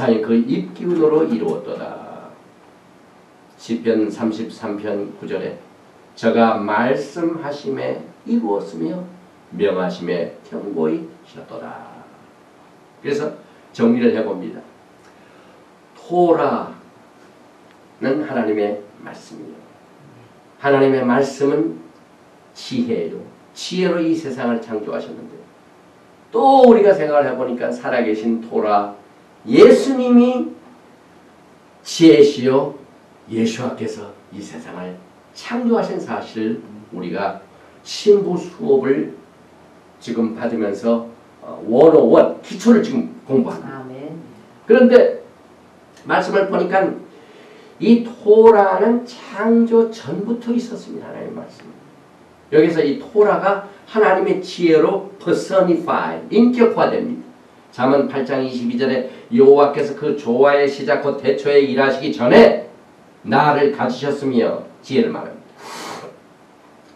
만상이 그 입기운으로 이루었도다. 시편 33편 9절에 저가 말씀하심에 이루었으며 명하심에 경고히 하셨더라. 그래서 정리를 해봅니다. 토라는 하나님의 말씀이요. 하나님의 말씀은 지혜요. 지혜로 이 세상을 창조하셨는데 또 우리가 생각을 해보니까 살아계신 토라 예수님이 지혜시요 예수와께서 이 세상을 창조하신 사실을 우리가 신부 수업을 지금 받으면서 원어원 어, 기초를 지금 공부합니다. 그런데 말씀을 보니까 이 토라는 창조 전부터 있었습니다. 하나님 말씀. 여기서 이 토라가 하나님의 지혜로 personified, 인격화됩니다. 잠언 8장 22절에 여호와께서 그 조화의 시작 곧 대초에 일하시기 전에 나를 가지셨으며 지혜를 말합니다.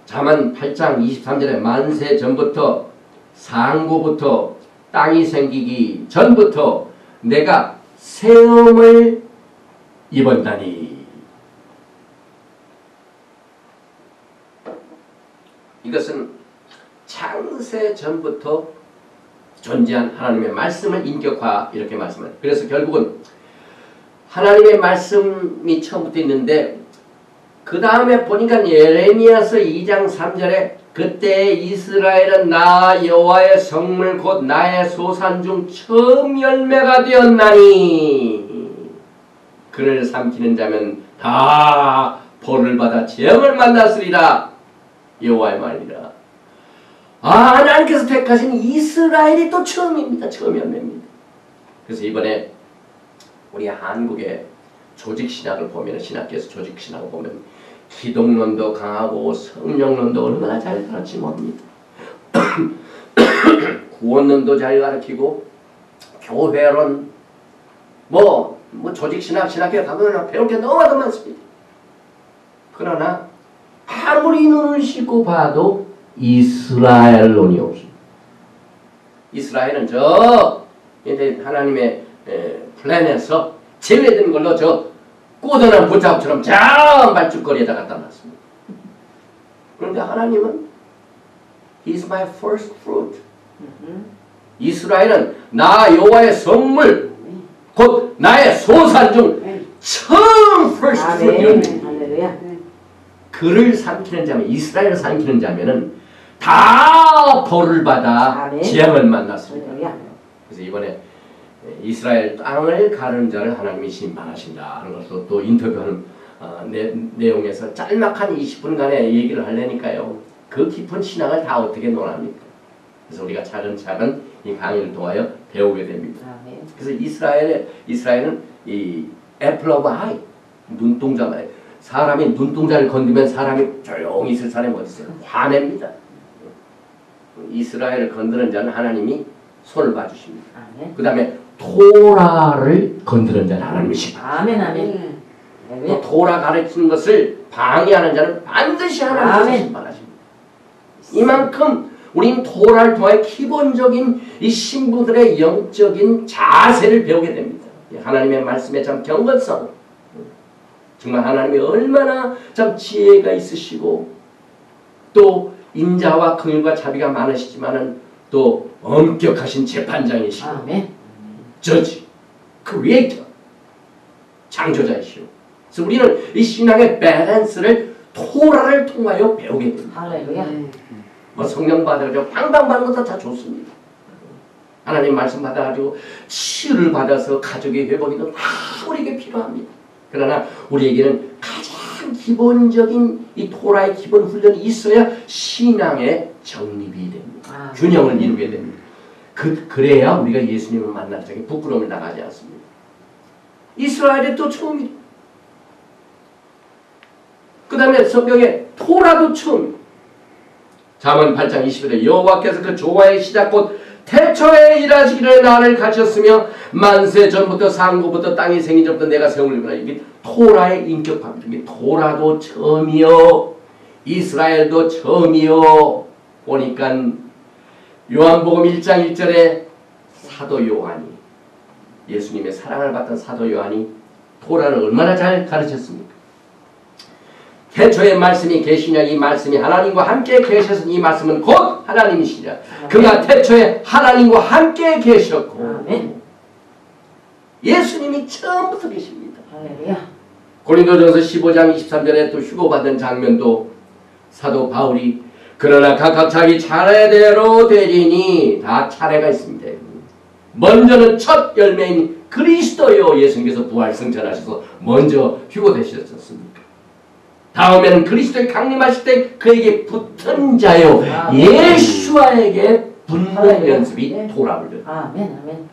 잠언 8장 23절에 만세 전부터 상고부터 땅이 생기기 전부터 내가 세움을 입었다니 이것은 창세 전부터 존재한 하나님의 말씀을 인격화 이렇게 말씀합니다. 그래서 결국은 하나님의 말씀이 처음부터 있는데 그 다음에 보니까 예레미야서 2장 3절에 그때 이스라엘은 나 여호와의 성물 곧 나의 소산 중 처음 열매가 되었나니. 그를 삼키는 자면 다 벌을 받아 재앙을 만났으리라. 여호와의 말이라 아 하나님께서 택하신 이스라엘이 또 처음입니다 처음 열매입니다 그래서 이번에 우리 한국의 조직신학을 보면 신학계에서 조직신학을 보면 기독론도 강하고 성령론도 얼마나 잘 가르치 뭡니다. 구원론도 잘 가르치고 교회론 뭐, 뭐 조직신학 신학회 가면 배울 게 너무나도 많습니다. 그러나 아무리 눈을 씻고 봐도 이스라엘론이 없습니다. 이스라엘은 저 이제 하나님의 플랜에서 제외된 걸로 저 꼬드난 보잡처럼 장 발죽거리에다 갖다 놨습니다. 그런데 하나님은 He's my first fruit. 이스라엘은 나 여호와의 선물 곧 나의 소산 중 처음 first fruit 그를 삼키는 자면 이스라엘을 삼키는 자면은 다 벌을 받아 재앙을 만났습니다. 그래서 이번에 이스라엘 땅을 가르는 자를 하나님이 심판하신다 하는 것도 또 인터뷰하는 어, 내, 내용에서 짤막한 20분간의 얘기를 하려니까요. 그 깊은 신앙을 다 어떻게 논합니까? 그래서 우리가 차근차근 이 강의를 통하여 배우게 됩니다. 아, 네. 그래서 이스라엘의 이스라엘은 이 애플 오브 아이 눈동자만 사람이 눈동자를 건드면 사람이 조용히 있을 사람이 어디 있어요? 화냅니다. 이스라엘을 건드는 자는 하나님이 손을 봐주십니다. 아, 네. 그 다음에 토라를 건드는 자는 하나님이시다. 아멘 아멘. 또 토라 가르치는 것을 방해하는 자는 반드시 하나님께서 심판하십니다. 이만큼 우린 토라를 통해 기본적인 이 신부들의 영적인 자세를 배우게 됩니다. 하나님의 말씀에 참 경건성 정말 하나님이 얼마나 참 지혜가 있으시고 또 인자와 긍휼과 자비가 많으시지만은 또 엄격하신 재판장이시고 아멘. 저지, 크리에이터, 창조자이시오. 그래서 우리는 이 신앙의 밸런스를 토라를 통하여 배우게 됩니다. 할렐루야. 뭐 성령 받아가지고 방방 받는 것도 다 좋습니다. 하나님 말씀 받아가지고 치유를 받아서 가족의 회복이도 다 우리에게 필요합니다. 그러나 우리에게는 기본적인 이 토라의 기본 훈련이 있어야 신앙의 정립이 됩니다. 아, 균형을 이루게 됩니다. 그, 그래야 우리가 예수님을 만날 적에 부끄러움을 당하지 않습니다. 이스라엘이 또 처음이죠. 그 다음에 성경에 토라도 처음 잠언 8장 20절에 여호와께서 그 조화의 시작 곧 태초에 일하시기를 나를 가르쳤으며 만세 전부터 상고부터 땅이 생긴 전부터 내가 입으라 이게 토라의 인격화입니다. 이게 토라도 처음이요 이스라엘도 처음이요 보니까 요한복음 1장 1절에 사도 요한이 예수님의 사랑을 받던 사도 요한이 토라를 얼마나 잘 가르쳤습니까? 태초에 말씀이 계시냐 이 말씀이 하나님과 함께 계셔서 이 말씀은 곧 하나님이시냐 그가 태초에 하나님과 함께 계셨고 아멘. 예수님이 처음부터 계십니다. 고린도전서 15장 23절에 또 휴고받은 장면도 사도 바울이 그러나 각각 자기 차례대로 되리니 다 차례가 있습니다. 먼저는 첫 열매인 그리스도요 예수님께서 부활 승천하셔서 먼저 휴고되셨습니까? 다음에는 그리스도의 강림하실 때 그에게 붙은 자요 아멘. 예수와에게 붙는 할렐루야. 연습이 네. 돌아오려 아멘. 아멘.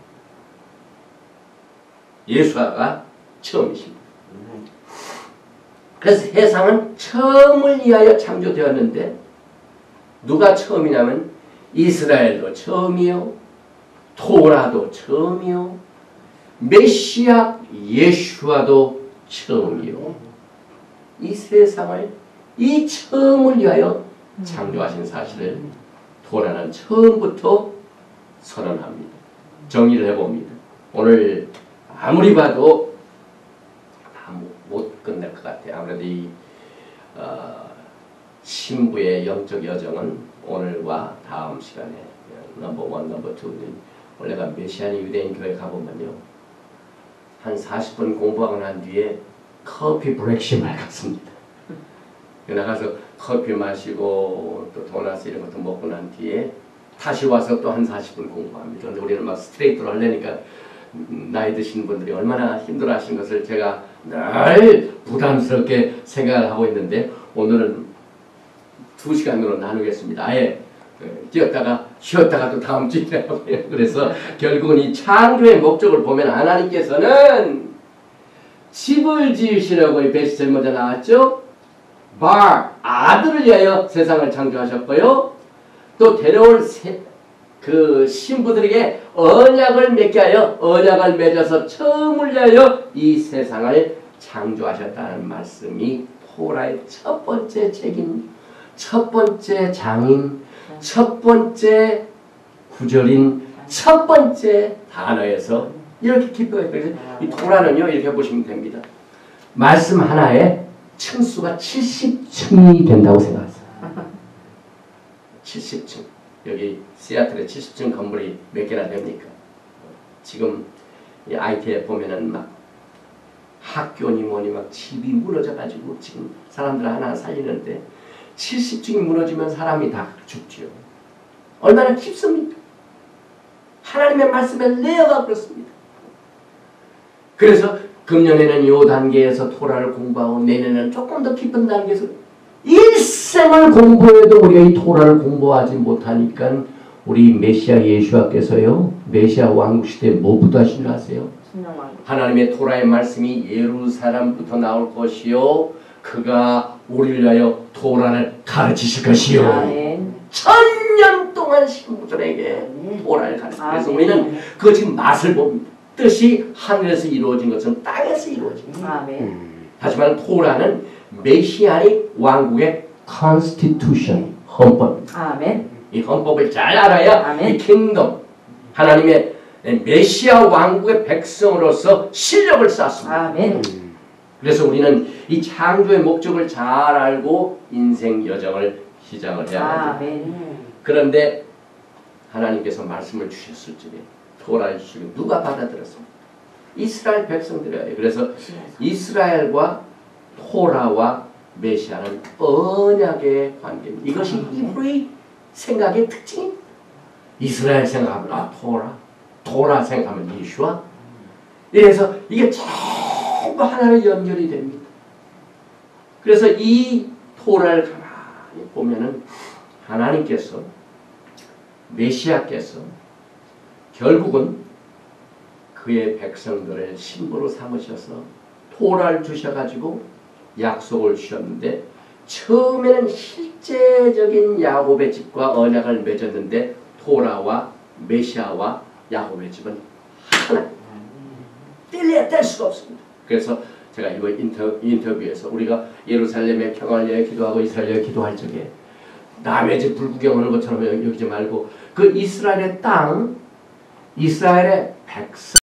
예수와가 처음이십니다. 그래서 세상은 처음을 위하여 창조되었는데 누가 처음이냐면 이스라엘도 처음이요 토라도 처음이요 메시아 예수와도 처음이요 이 세상을 이 처음을 위하여 창조하신 사실을 토라는 처음부터 선언합니다. 정리를 해봅니다. 오늘 아무리 봐도 다 못 끝낼 것 같아요. 아무래도 이 어, 신부의 영적 여정은 오늘과 다음 시간에 넘버 원, 넘버 투는 원래가 메시아니 유대인 교회 가보면요 한 40분 공부하고 난 뒤에 커피 브렉시말 갔습니다. 나가서 커피 마시고 또 도넛 이런 것도 먹고 난 뒤에 다시 와서 또 한 40분 공부합니다. 근데 우리는 막 스트레이트로 하려니까 나이 드신 분들이 얼마나 힘들어 하신 것을 제가 늘 부담스럽게 생각을 하고 있는데 오늘은 두 시간으로 나누겠습니다. 아예 그, 뛰었다가 쉬었다가 또 다음 주에. 그래서 결국은 이 창조의 목적을 보면 하나님께서는 집을 지으시라고 이 베스트 먼저 나왔죠. bar 아들을 위하여 세상을 창조하셨고요. 또 데려올 세, 그 신부들에게 언약을 맺게 하여 언약을 맺어서 처음을 위하여 이 세상을 창조하셨다는 말씀이 토라의 첫 번째 책임, 첫 번째 장인, 첫 번째 구절인 첫 번째 단어에서 이렇게 기표가 있어요. 이 토라는요 이렇게 보시면 됩니다. 말씀 하나에 층수가 70층이 된다고 생각하세요. 70층. 여기 시애틀에 70층 건물이 몇 개나 됩니까? 지금 이 IT에 보면은 막 학교니 뭐니 막 집이 무너져가지고 지금 사람들 하나 살리는데 70층이 무너지면 사람이 다 죽지요. 얼마나 깊습니까? 하나님의 말씀에 레어가 그렇습니다. 그래서 금년에는 이 단계에서 토라를 공부하고 내년에는 조금 더 깊은 단계에서 일생을 공부해도 우리가 이 토라를 공부하지 못하니까 우리 메시아 예수와께서요 메시아 왕국 시대에 뭐부터 하신 줄 아세요? 하나님의 토라의 말씀이 예루살렘부터 나올 것이요 그가 우리를 위하여 토라를 가르치실 것이요. 천년 동안 신부들에게 토라를 가르쳐 그래서. 우리는 그 지금 맛을 봅니다 뜻이 하늘에서 이루어진 것은 땅에서 이루어집니다 아멘. 하지만 토라는 메시아닉 왕국의 constitution 헌법 아멘. 이 헌법을 잘 알아야 아멘. 이 킹덤 하나님의 메시아 왕국의 백성으로서 실력을 쌓습니다. 아멘. 그래서 우리는 이 창조의 목적을 잘 알고 인생 여정을 시작을 해야 합니다. 아멘. 그런데 하나님께서 말씀을 주셨을 적에 토라를 주시고 누가 받아들였습니까? 이스라엘 백성들이에요. 그래서 이스라엘과 토라와 메시아는 언약의 관계입니다. 이것이 히브리의 생각의 특징입니다. 이스라엘 생각하면 아 토라, 토라 생각하면 이슈와 이래서 이게 전부 하나로 연결이 됩니다. 그래서 이 토라를 가만히 보면은 하나님께서 메시아께서 결국은 그의 백성들을 신부로 삼으셔서 토라를 주셔가지고 약속을 주셨는데 처음에는 실제적인 야곱의 집과 언약을 맺었는데 토라와 메시아와 야곱의 집은 하나 뗄래야 뗄 수가 없습니다. 그래서 제가 이거 인터, 인터뷰에서 우리가 예루살렘에 평화를 위해 기도하고 이스라엘에 위해 기도할 적에 남의 집 불구경하는 것처럼 여기지 말고 그 이스라엘의 땅 이스라엘의 백성